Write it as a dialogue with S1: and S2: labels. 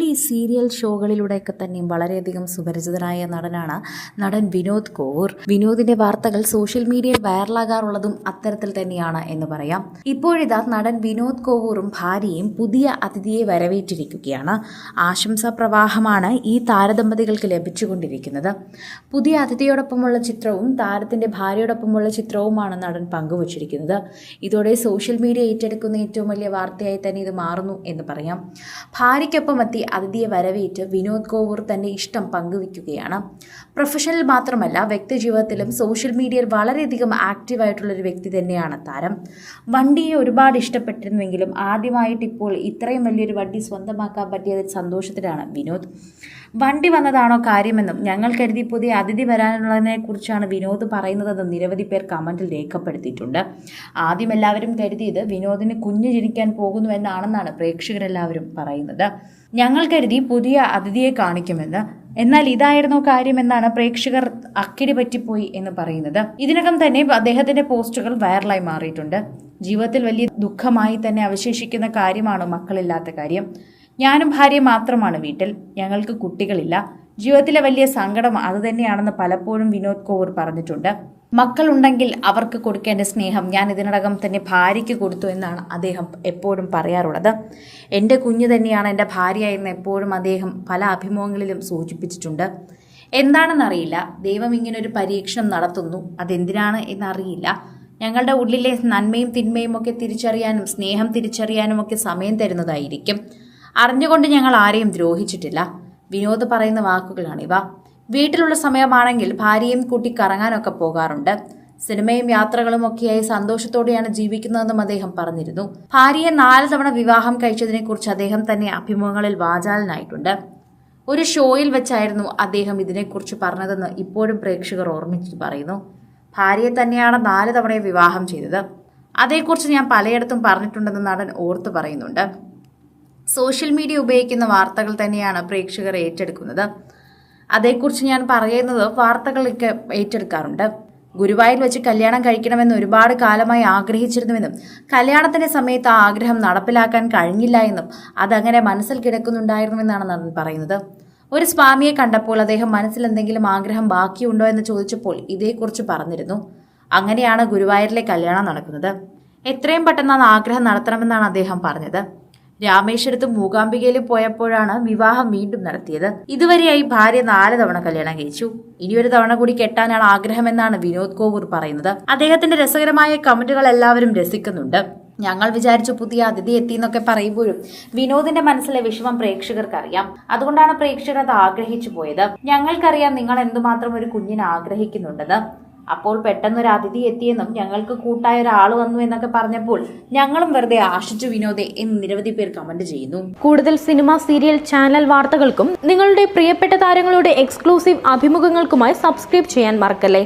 S1: Comedy serial ഷോകളിലൂടെയൊക്കെ തന്നെയും വളരെയധികം സുപരിചിതനായ നടനാണ് നടൻ വിനോദ് കോർ വിനോദിന്റെ വാർത്തകൾ സോഷ്യൽ മീഡിയയിൽ വൈറലാകാറുള്ളതും അത്തരത്തിൽ തന്നെയാണ് എന്ന് പറയാം. ഇപ്പോഴിതാ നടൻ വിനോദ് കോവൂറും ഭാര്യയും പുതിയ അതിഥിയെ വരവേറ്റിരിക്കുകയാണ്. ആശംസാ പ്രവാഹമാണ് ഈ താരദമ്പതികൾക്ക് ലഭിച്ചുകൊണ്ടിരിക്കുന്നത്. പുതിയ അതിഥിയോടൊപ്പമുള്ള ചിത്രവും താരത്തിന്റെ ഭാര്യയോടൊപ്പമുള്ള ചിത്രവുമാണ് നടൻ പങ്കുവച്ചിരിക്കുന്നത്. ഇതോടെ സോഷ്യൽ മീഡിയ ഏറ്റെടുക്കുന്ന ഏറ്റവും വലിയ വാർത്തയായി തന്നെ ഇത് മാറുന്നു എന്ന് പറയാം. ഭാര്യയ്ക്കൊപ്പം എത്തി അതിഥിയെ വരവേറ്റ് വിനോദ് കോവൂർ തന്റെ ഇഷ്ടം പങ്കുവയ്ക്കുകയാണ്. പ്രൊഫഷണൽ മാത്രമല്ല വ്യക്തിജീവിതത്തിലും സോഷ്യൽ മീഡിയയിൽ വളരെയധികം ആക്റ്റീവായിട്ടുള്ളൊരു വ്യക്തി തന്നെയാണ് താരം. വണ്ടിയെ ഒരുപാട് ഇഷ്ടപ്പെട്ടിരുന്നുവെങ്കിലും ആദ്യമായിട്ട് ഇപ്പോൾ ഇത്രയും വലിയൊരു വണ്ടി സ്വന്തമാക്കാൻ പറ്റിയതിൽ സന്തോഷത്തിലാണ് വിനോദ്. വണ്ടി വന്നതാണോ കാര്യമെന്നും ഞങ്ങൾ കരുതി പുതിയ അതിഥി വരാനുള്ളതിനെ കുറിച്ചാണ് വിനോദ് പറയുന്നതെന്നും നിരവധി പേർ കമന്റിൽ രേഖപ്പെടുത്തിയിട്ടുണ്ട്. ആദ്യം എല്ലാവരും കരുതിയത് വിനോദിന് കുഞ്ഞു ജനിക്കാൻ പോകുന്നു എന്നാണെന്നാണ് പ്രേക്ഷകരെല്ലാവരും പറയുന്നത്. ഞങ്ങൾ കരുതി പുതിയ അതിഥിയെ കാണിക്കുമെന്ന്. എന്നാൽ ഇതായിരുന്നോ കാര്യമെന്നാണ് പ്രേക്ഷകർ അക്കിടി പറ്റിപ്പോയി എന്ന് പറയുന്നത്. ഇതിനകം തന്നെ അദ്ദേഹത്തിന്റെ പോസ്റ്റുകൾ വൈറലായി മാറിയിട്ടുണ്ട്. ജീവിതത്തിൽ വലിയ ദുഃഖമായി തന്നെ അവശേഷിക്കുന്ന കാര്യമാണ് മക്കളില്ലാത്ത കാര്യം? ഞാനും ഭാര്യ മാത്രമാണ് വീട്ടിൽ. ഞങ്ങൾക്ക് കുട്ടികളില്ല. ജീവിതത്തിലെ വലിയ സങ്കടം അതുതന്നെയാണെന്ന് പലപ്പോഴും വിനോദ് കോവൂർ പറഞ്ഞിട്ടുണ്ട്. മക്കളുണ്ടെങ്കിൽ അവർക്ക് കൊടുക്കേണ്ട സ്നേഹം ഞാൻ ഇതിനകം തന്നെ ഭാര്യയ്ക്ക് കൊടുത്തു എന്നാണ് അദ്ദേഹം എപ്പോഴും പറയാറുള്ളത്. എന്റെ കുഞ്ഞു തന്നെയാണ് എന്റെ ഭാര്യ എന്ന് എപ്പോഴും അദ്ദേഹം പല അഭിമുഖങ്ങളിലും സൂചിപ്പിച്ചിട്ടുണ്ട്. എന്താണെന്നറിയില്ല. ദൈവം ഇങ്ങനൊരു പരീക്ഷണം നടത്തുന്നു. അതെന്തിനാണ് എന്നറിയില്ല. ഞങ്ങളുടെ ഉള്ളിലെ നന്മയും തിന്മയും ഒക്കെ തിരിച്ചറിയാനും സ്നേഹം തിരിച്ചറിയാനും ഒക്കെ സമയം തരുന്നതായിരിക്കും. അറിഞ്ഞുകൊണ്ട് ഞങ്ങൾ ആരെയും ദ്രോഹിച്ചിട്ടില്ല. വിനോദ് പറയുന്ന വാക്കുകളാണിവ വീട്ടിലുള്ള സമയമാണെങ്കിൽ ഭാര്യയും കൂട്ടി കറങ്ങാനൊക്കെ പോകാറുണ്ട്. സിനിമയും യാത്രകളും ഒക്കെയായി സന്തോഷത്തോടെയാണ് ജീവിക്കുന്നതെന്നും അദ്ദേഹം പറഞ്ഞിരുന്നു. ഭാര്യയെ നാല് തവണ വിവാഹം കഴിച്ചതിനെക്കുറിച്ച് അദ്ദേഹം തന്നെ അഭിമുഖങ്ങളിൽ വാചാലനായിട്ടുണ്ട്. ഒരു ഷോയിൽ വെച്ചായിരുന്നു അദ്ദേഹം ഇതിനെക്കുറിച്ച് പറഞ്ഞതെന്ന് ഇപ്പോഴും പ്രേക്ഷകർ ഓർമ്മിച്ച് പറയുന്നു. ഭാര്യയെ തന്നെയാണ് നാല് തവണയും വിവാഹം ചെയ്തത്. അതേക്കുറിച്ച് ഞാൻ പലയിടത്തും പറഞ്ഞിട്ടുണ്ടെന്ന് നടൻ ഓർത്തു പറയുന്നുണ്ട്. സോഷ്യൽ മീഡിയ ഉപയോഗിക്കുന്ന വാർത്തകൾ തന്നെയാണ് പ്രേക്ഷകർ ഏറ്റെടുക്കുന്നത്. അതേക്കുറിച്ച് ഞാൻ പറയുന്നത് വാർത്തകളൊക്കെ ഏറ്റെടുക്കാറുണ്ട്. ഗുരുവായൂർ വെച്ച് കല്യാണം കഴിക്കണമെന്ന് ഒരുപാട് കാലമായി ആഗ്രഹിച്ചിരുന്നുവെന്നും കല്യാണത്തിന്റെ സമയത്ത് ആ ആഗ്രഹം നടപ്പിലാക്കാൻ കഴിഞ്ഞില്ല എന്നും അതങ്ങനെ മനസ്സിൽ കിടക്കുന്നുണ്ടായിരുന്നുവെന്നാണ് നടൻ പറയുന്നത്. ഒരു സ്വാമിയെ കണ്ടപ്പോൾ അദ്ദേഹം മനസ്സിൽ എന്തെങ്കിലും ആഗ്രഹം ബാക്കിയുണ്ടോ എന്ന് ചോദിച്ചപ്പോൾ ഇതേക്കുറിച്ച് പറഞ്ഞിരുന്നു. അങ്ങനെയാണ് ഗുരുവായൂരിലെ കല്യാണം നടക്കുന്നത്. എത്രയും പെട്ടെന്ന് ആഗ്രഹം നടത്തണമെന്നാണ് അദ്ദേഹം പറഞ്ഞത്. രാമേശ്വരത്തും മൂകാംബികയിലും പോയപ്പോഴാണ് വിവാഹം വീണ്ടും നടത്തിയത്. ഇതുവരെയായി ഭാര്യ നാല് തവണ കല്യാണം കഴിച്ചു. ഇനിയൊരു തവണ കൂടി കെട്ടാനാണ് ആഗ്രഹമെന്നാണ് വിനോദ് കോവൂർ പറയുന്നത്. അദ്ദേഹത്തിന്റെ രസകരമായ കമന്റുകൾ എല്ലാവരും രസിക്കുന്നുണ്ട്. ഞങ്ങൾ വിചാരിച്ചു പുതിയ അതിഥി എത്തി എന്നൊക്കെ പറയുമ്പോഴും വിനോദിന്റെ മനസ്സിലെ വിഷമം പ്രേക്ഷകർക്കറിയാം. അതുകൊണ്ടാണ് പ്രേക്ഷകർ അത് ആഗ്രഹിച്ചു പോയത്. ഞങ്ങൾക്കറിയാം നിങ്ങൾ എന്തുമാത്രം ഒരു കുഞ്ഞിനെ ആഗ്രഹിക്കുന്നുണ്ടെന്ന്. അപ്പോൾ പെട്ടെന്നൊരു അതിഥി എത്തിയെന്നും ഞങ്ങൾക്ക് കൂട്ടായ ഒരാൾ വന്നു എന്നൊക്കെ പറഞ്ഞപ്പോൾ ഞങ്ങളും വെറുതെ ആശിച്ചു വിനോദെ എന്ന് നിരവധി പേർ കമന്റ് ചെയ്യുന്നു.
S2: കൂടുതൽ സിനിമ സീരിയൽ ചാനൽ വാർത്തകൾക്കും നിങ്ങളുടെ പ്രിയപ്പെട്ട താരങ്ങളുടെ എക്സ്ക്ലൂസീവ് അഭിമുഖങ്ങൾക്കുമായി സബ്സ്ക്രൈബ് ചെയ്യാൻ മറക്കല്ലേ?